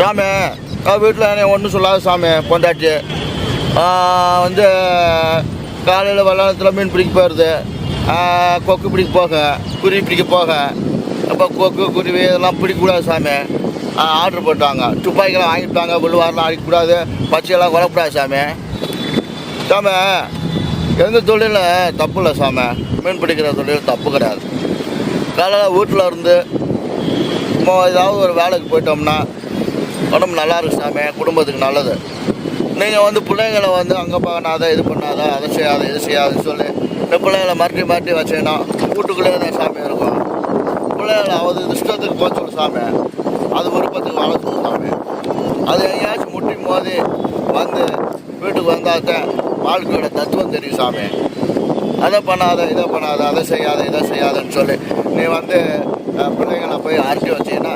சாமி வீட்டில் ஒன்றும் சொல்லாத சாமி பொண்டாட்டி. வந்து காலையில் வல்லாரத்தில் மீன் பிடிக்க போகிறது கொக்கு பிடிக்க போக குருவி பிடிக்க போக. அப்போ கொக்கு குருவி இதெல்லாம் பிடிக்கக்கூடாது சாமி. ஆர்டர் போட்டாங்க. துப்பாக்கிலாம் வாங்கிட்டாங்க விழுவாரெலாம் அடிக்கக்கூடாது பச்சையெல்லாம் வரக்கூடாது சாமி. சாமி எந்த தொழிலில் தப்பு இல்லை சாமி. மீன் பிடிக்கிற தொழில் தப்பு கிடையாது. காலையில் வீட்டில் இருந்து நம்ம ஏதாவது ஒரு வேலைக்கு போயிட்டோம்னா உடம்பு நல்லா இருக்கு சாமி குடும்பத்துக்கு நல்லது. நீங்கள் வந்து பிள்ளைங்களை வந்து அங்கே பண்ணாத இது பண்ணாத அதை செய்யாத இது செய்யாதுன்னு சொல்லி இந்த பிள்ளைங்களை மறுட்டி மாற்றி வச்சீங்கன்னா வீட்டுக்குள்ளே தான் சாமி இருக்கும். பிள்ளைகளை அது இஷ்டத்துக்கு போக சாமி அது விருப்பத்துக்கு வளர்த்து சாமி. அது எங்கேயாச்சும் முட்டி மோதி வந்து வீட்டுக்கு வந்தாத்தான் வாழ்க்கையோட தத்துவம் தெரியும் சாமி. அதை பண்ணாத இதை பண்ணாத அதை செய்யாத இதை செய்யாதன்னு சொல்லி நீ வந்து பிள்ளைங்களை போய் அரிசி வச்சீங்கன்னா